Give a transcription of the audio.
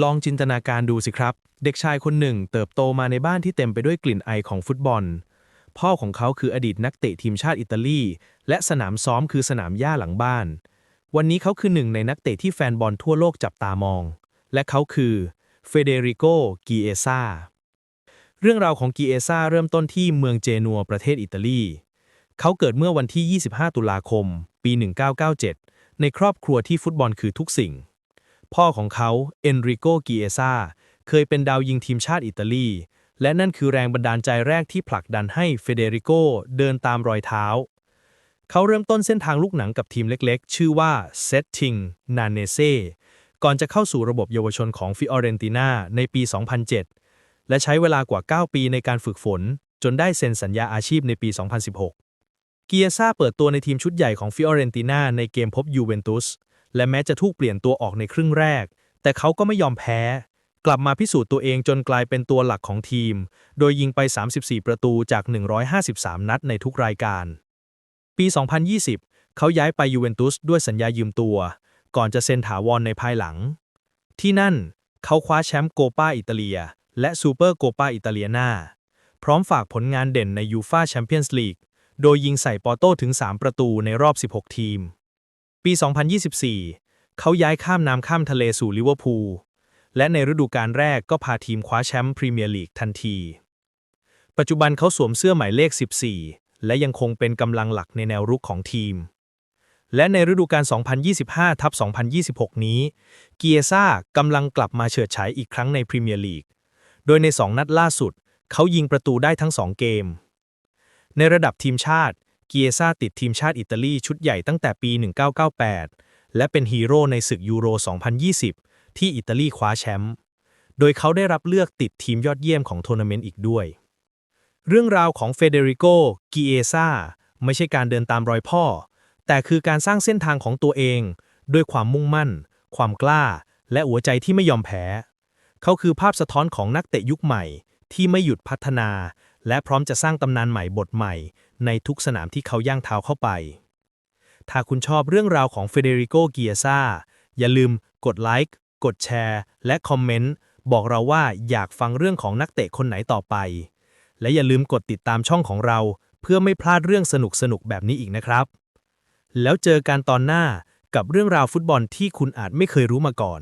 ลองจินตนาการดูสิครับ เด็กชายคนหนึ่งเติบโตมาในบ้านที่เต็มไปด้วยกลิ่นไอของฟุตบอล พ่อของเขาคืออดีตนักเตะทีมชาติอิตาลี และสนามซ้อมคือสนามหญ้าหลังบ้าน วันนี้เขาคือหนึ่งในนักเตะที่แฟนบอลทั่วโลกจับตามอง และเขาคือเฟเดริโก กิเอซาเรื่องราวของกิเอซาเริ่มต้นที่เมืองเจนัวประเทศอิตาลี เขาเกิดเมื่อวันที่ 25 ตุลาคม ปี 1997 ในครอบครัวที่ฟุตบอลคือทุกสิ่ง พ่อของเขาเอนริโกกิเอซาเคยเป็นดาวยิงทีมชาติอิตาลี และนั่นคือแรงบันดาลใจแรกที่ผลักดันให้เฟเดริโกเดินตามรอยเท้า เขาเริ่มต้นเส้นทางลูกหนังกับทีมเล็กๆ ชื่อว่าเซตติงนาเนเซก่อนจะเข้าสู่ระบบเยาวชนของฟิออเรนตินาในปี 2007 และใช้เวลากว่า 9 ปีในการฝึกฝน จนได้เซ็นสัญญาอาชีพในปี 2016 เกียซ่าเปิดตัวในทีมชุดใหญ่ของฟิออเรนตินาในเกมพบยูเวนตุส และแม้จะถูกเปลี่ยนตัวออกในครึ่งแรก แต่เขาก็ไม่ยอมแพ้ กลับมาพิสูจน์ตัวเองจนกลายเป็นตัวหลักของทีม โดยยิงไป 34 ประตูจาก 153 นัดในทุกรายการ ปี 2020 เขาย้ายไปยูเวนตุสด้วยสัญญายืมตัว ก่อนจะเซ็นถาวรในภายหลัง ที่นั่นเขาคว้าแชมป์โกปาอิตาเลีย และซูเปอร์โกปาอิตาเลียนาพร้อมฝากผลงานเด่นในยูฟาแชมเปี้ยนส์ลีก โดยยิงใส่ปอโต้ถึง 3 ประตูในรอบ 16 ทีม ปี 2024 เขาย้ายข้ามน้ำข้ามทะเลสู่ลิเวอร์พูล และในฤดูกาลแรกก็พาทีมคว้าแชมป์พรีเมียร์ลีกทันที ปัจจุบันเขาสวมเสื้อหมายเลข 14 และยังคงเป็นกำลังหลักในแนวรุกของทีม และในฤดูกาล 2025ทับ2026 นี้ เกียซ่ากำลังกลับมาเฉิดฉายอีกครั้งในพรีเมียร์ลีก โดยใน 2 นัดล่าสุด เขายิงประตูได้ทั้ง 2 เกม ในระดับทีมชาติ เกียซ่าติดทีมชาติอิตาลีชุดใหญ่ตั้งแต่ปี 1998 และเป็นฮีโร่ในศึกยูโร 2020 ที่อิตาลีคว้าแชมป์ โดยเขาได้รับเลือกติดทีมยอดเยี่ยมของทัวร์นาเมนต์อีกด้วย เรื่องราวของเฟเดริโกกิเอซาไม่ใช่การเดินตามรอยพ่อ แต่คือการสร้างเส้นทางของตัวเอง ด้วยความมุ่งมั่น ความกล้า และหัวใจที่ไม่ยอมแพ้ เขาคือภาพสะท้อนของนักเตะยุคใหม่ที่ไม่หยุดพัฒนา และพร้อมจะสร้างตำนานใหม่บทใหม่ ในทุกสนามที่เขาย่างเท้าเข้าไป ถ้าคุณชอบเรื่องราวของเฟเดริโกเกียซาอย่าลืมกดไลค์กดแชร์ และคอมเมนต์ บอกเราว่าอยากฟังเรื่องของนักเตะคนไหนต่อไป และอย่าลืมกดติดตามช่องของเรา เพื่อไม่พลาดเรื่องสนุกๆแบบนี้อีกนะครับ แล้วเจอกันตอนหน้ากับเรื่องราวฟุตบอลที่คุณอาจไม่เคยรู้มาก่อน